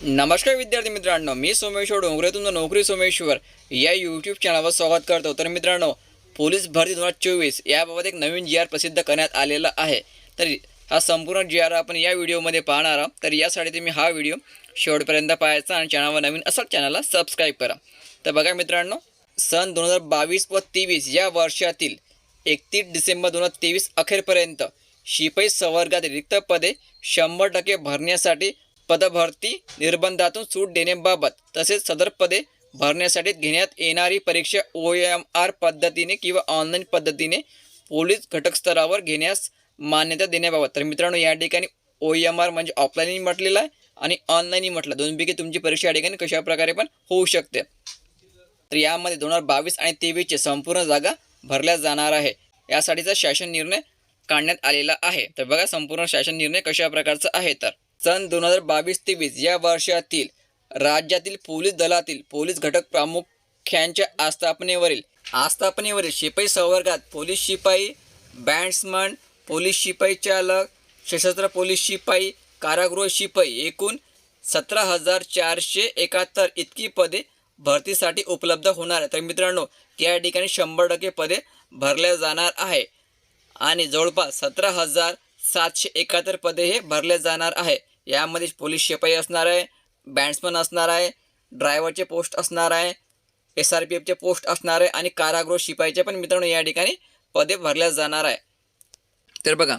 नमस्कार विद्यार्थी मित्रांनो मी सोमेश्वर डोंगरे तुमचं नोकरी सोमेश्वर. या यूट्यूब चॅनलवर स्वागत करतो. तर मित्रांनो पोलीस भरती दोन हजार चोवीस याबाबत एक नवीन जी आर प्रसिद्ध करण्यात आलेला आहे. तर हा संपूर्ण जी आर आपण या व्हिडिओमध्ये पाहणार आहोत. तर यासाठी तुम्ही हा व्हिडिओ शेवटपर्यंत पाहायचा आणि चॅनलवर नवीन असाल चॅनलला सबस्क्राईब करा. तर बघा मित्रांनो सन दोन हजार बावीस व तेवीस या वर्षातील एकतीस डिसेंबर दोन हजार तेवीस अखेरपर्यंत शिपाई संवर्गातील रिक्त पदे शंभर टक्के भरण्यासाठी पदभरती निर्बंधातून सूट देण्याबाबत तसेच सदर पदे भरण्यासाठी घेण्यात येणारी परीक्षा ओ एम आर पद्धतीने किंवा ऑनलाईन पद्धतीने पोलीस घटकस्तरावर घेण्यास मान्यता देण्याबाबत. तर मित्रांनो या ठिकाणी ओ एम आर म्हणजे ऑफलाईनही म्हटलेलं आहे आणि ऑनलाईनही म्हटलं. दोनपैकी तुमची परीक्षा या ठिकाणी कशा प्रकारे पण होऊ शकते. तर यामध्ये दोन हजार बावीस आणि तेवीसचे संपूर्ण जागा भरल्या जाणार आहे. यासाठीचा शासन निर्णय काढण्यात आलेला आहे. तर बघा संपूर्ण शासन निर्णय कशा प्रकारचा आहे तर. सन दोन हजार बावीस तेवीस या वर्षातील राज्यातील पोलीस दलातील पोलीस घटक प्रामुख्यांच्या आस्थापनेवरील आस्थापनेवरील शिपाई संवर्गात पोलीस शिपाई बँड्समन पोलीस शिपाई चालक सशस्त्र पोलीस शिपाई कारागृह शिपाई एकूण सतरा हजार चारशे एकाहत्तर इतकी पदे भरतीसाठी उपलब्ध होणार आहे तर मित्रांनो त्या ठिकाणी शंभर टक्के पदे भरल्या जाणार आहे. आणि जवळपास सतरा हजार सातशे एकाहत्तर पदे हे भरले जाणार आहे. यामध्ये पोलीस शिपाई असणार आहे बँड्समन असणार आहे ड्रायव्हरचे पोस्ट असणार आहे एस आर पी एफचे पोस्ट असणार आहे आणि कारागृह शिपाईचे पण मित्रांनो या ठिकाणी पदे भरल्या जाणार आहे. तर बघा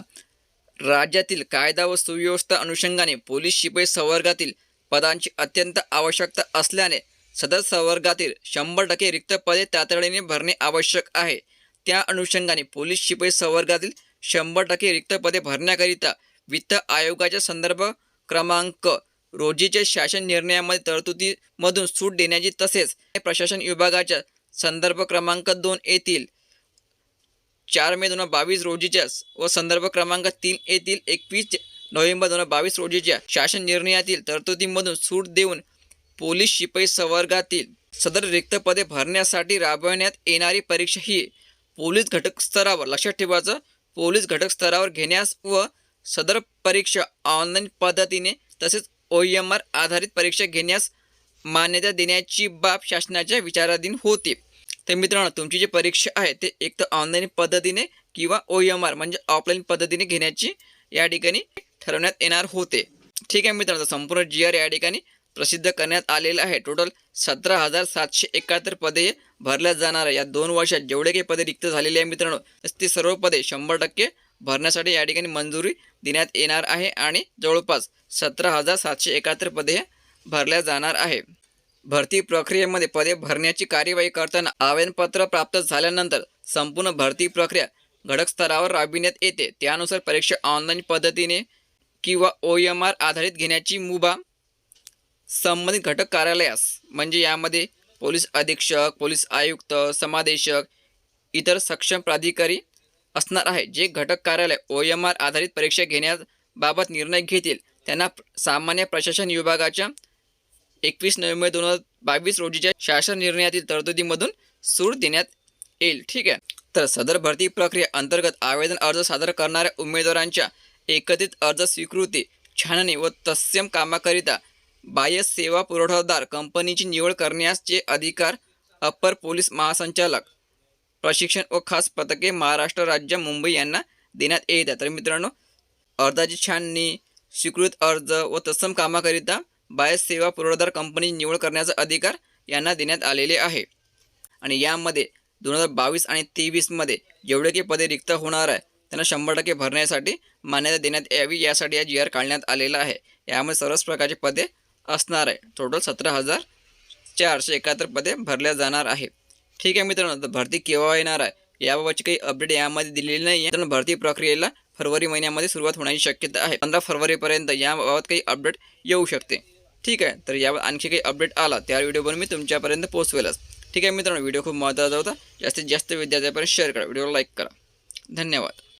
राज्यातील कायदा व सुव्यवस्था अनुषंगाने पोलीस शिपाई संवर्गातील पदांची अत्यंत आवश्यकता असल्याने सदर संवर्गातील शंभर टक्के रिक्त पदे तातडीने भरणे आवश्यक आहे. त्या अनुषंगाने पोलीस शिपाई संवर्गातील शंभर टक्के रिक्त पदे भरण्याकरिता वित्त आयोगाच्या संदर्भ क्रमांक. रोजीच्या शासन निर्णयामध्ये तरतुदीमधून सूट देण्याची तसेच प्रशासन विभागाच्या संदर्भ क्रमांक दोन येतील चार मे दोन हजार बावीस रोजीच्या व संदर्भ क्रमांक तीन येथील एकवीस नोव्हेंबर दोन हजार बावीस रोजीच्या शासन निर्णयातील तरतुदीमधून सूट देऊन पोलीस शिपाई संवर्गातील सदर रिक्त पदे भरण्यासाठी राबवण्यात येणारी परीक्षा ही पोलीस घटक स्तरावर लक्षात ठेवायचं पोलीस घटक स्तरावर घेण्यास व सदर परीक्षा ऑनलाईन पद्धतीने तसेच ओ एम आर आधारित परीक्षा घेण्यास मान्यता देण्याची बाब शासनाच्या विचाराधीन होती. तर मित्रांनो तुमची जी परीक्षा आहे ते एक तर ऑनलाईन पद्धतीने किंवा ओ एम आर म्हणजे ऑफलाईन पद्धतीने घेण्याची या ठिकाणी ठरवण्यात येणार होते. ठीक आहे मित्रांनो संपूर्ण जी आर या ठिकाणी प्रसिद्ध करण्यात आलेलं आहे. टोटल सतरा हजार सातशे एकाहत्तर पदे भरल्या जाणार आहे या दोन वर्षात जेवढे काही पदे रिक्त झालेले आहे मित्रांनो ते सर्व पदे शंभर टक्के भरण्यासाठी या ठिकाणी मंजुरी देण्यात येणार आहे आणि जवळपास सतरा हजार सातशे एकाहत्तर पदे भरल्या जाणार आहे. भरती प्रक्रियेमध्ये पदे भरण्याची कार्यवाही करताना आवेदनपत्र प्राप्त झाल्यानंतर संपूर्ण भरती प्रक्रिया घटक स्तरावर राबविण्यात येते. त्यानुसार परीक्षा ऑनलाईन पद्धतीने किंवा ओ एम आर आधारित घेण्याची मुभा संबंधित घटक कार्यालयास म्हणजे यामध्ये पोलीस अधीक्षक पोलीस आयुक्त समादेशक इतर सक्षम प्राधिकारी असणार आहे. जे घटक कार्यालय ओ एम आर आधारित परीक्षा घेण्याबाबत निर्णय घेतील त्यांना सामान्य प्रशासन विभागाच्या एकवीस नोव्हेंबर दोन हजार बावीस रोजीच्या शासन निर्णयातील तरतुदीमधून सूट देण्यात येईल. ठीक आहे. तर सदर भरती प्रक्रिया अंतर्गत आवेदन अर्ज सादर करणाऱ्या उमेदवारांच्या एकत्रित अर्ज स्वीकृती छाननी व तत्सम कामाकरिता बाह्य सेवा पुरवठादार कंपनीची निवड करण्याचे अधिकार अप्पर पोलीस महासंचालक प्रशिक्षण व खास पथके महाराष्ट्र राज्य मुंबई यांना देण्यात येतात. तर मित्रांनो अर्जाची छाननी स्वीकृत अर्ज व तत्सम कामाकरिता बाह्य सेवा पुरवठादार कंपनी निवड करण्याचा अधिकार यांना देण्यात आलेले आहे. आणि यामध्ये दोन हजार बावीस आणि तेवीसमध्ये जेवढे की पदे रिक्त होणार आहे त्यांना शंभर टक्के भरण्यासाठी मान्यता देण्यात यावी यासाठी या जी आर काढण्यात आलेला आहे. यामध्ये सर्वच प्रकारचे पदे असणार आहे. टोटल सतरा हजार चारशे एकाहत्तर पदे भरल्या जाणार आहे. ठीक आहे मित्रांनो भरती केव्हा येणार आहे? याबाबतची काही अपडेट यामध्ये दिलेली नाही आहे भरती प्रक्रियेला फरवरी महिन्यामध्ये सुरुवात होण्याची शक्यता आहे. पंधरा फरवरीपर्यंत याबाबत काही अपडेट येऊ शकते. ठीक आहे तर यावर आणखी काही अपडेट आला त्या व्हिडिओवर मी तुमच्यापर्यंत पोहोचवेलच. ठीक आहे मित्रांनो व्हिडिओ खूप महत्त्वाचा होता. जास्तीत जास्त विद्यार्थ्यापर्यंत शेअर करा. व्हिडिओला लाईक करा. धन्यवाद.